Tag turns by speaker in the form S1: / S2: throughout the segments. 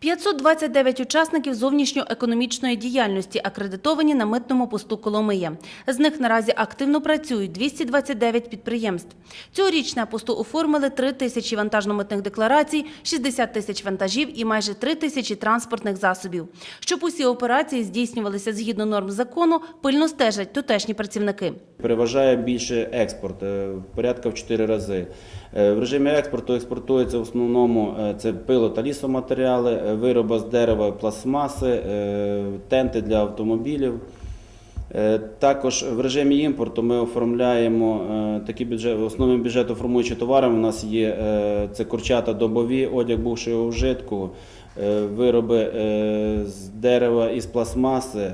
S1: 529 учасників зовнішньоекономічної діяльності акредитовані на митному посту Коломия. З них наразі активно працюють 229 підприємств. Цьогоріч на посту оформили 3 тисячі вантажно-митних декларацій, 60 тисяч вантажів і майже 3 тисячі транспортних засобів. Щоб усі операції здійснювалися згідно норм закону, пильно стежать тутешні працівники.
S2: Переважає більше експорт, е, порядка в 4 рази. Е, В режимі експорту експортується в основному е, це пило та лісоматеріали, вироби з дерева, пластмаси, е, тенти для автомобілів. Е, Також в режимі імпорту ми оформляємо е, такі бюджет, основним бюджетоформуючі товари. У нас є це курчата добові, одяг бувшого вжитку, вироби з дерева і з пластмаси,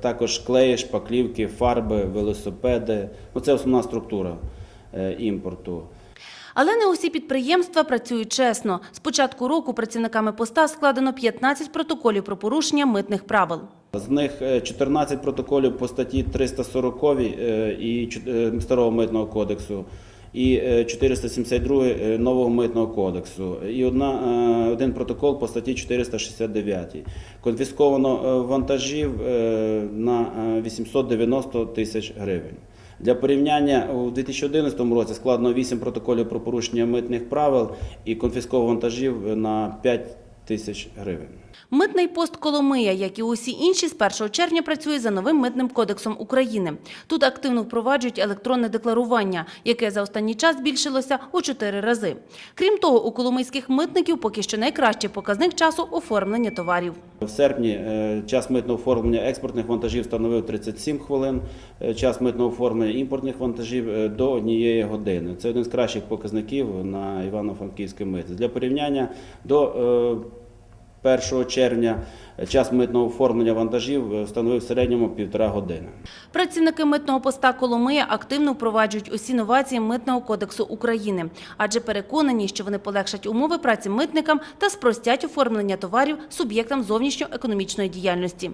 S2: також клеї, шпаклівки, фарби, велосипеди. Ну, це основна структура імпорту.
S1: Але не усі підприємства працюють чесно. З початку року працівниками поста складено 15 протоколів про порушення митних правил.
S2: З них е, 14 протоколів по статті 340 е, і е, Старого митного кодексу і е, 472 е, нового митного кодексу, і одна, е, один протокол по статті 469. Конфісковано е, вантажів е, на е, 890 тисяч гривень. Для порівняння у 2011 році складено 8 протоколів про порушення митних правил і конфісковано вантажів на 5 тисяч гривень.
S1: Митний пост Коломия, як і усі інші, з 1 червня працює за новим митним кодексом України. Тут активно впроваджують електронне декларування, яке за останній час збільшилося у чотири рази. Крім того, у коломийських митників поки що найкращий показник часу оформлення товарів.
S2: В серпні е, час митного оформлення експортних вантажів становив 37 хвилин, е, час митного оформлення імпортних вантажів е, до однієї години. Це один з кращих показників на Івано-Франківській митниці. Для порівняння до 1 червня е, час митного оформлення вантажів встановив становив в середньому півтора години.
S1: Працівники митного поста Коломия активно впроваджують усі новації Митного кодексу України, адже переконані, що вони полегшать умови праці митникам та спростять оформлення товарів суб'єктам зовнішньоекономічної діяльності.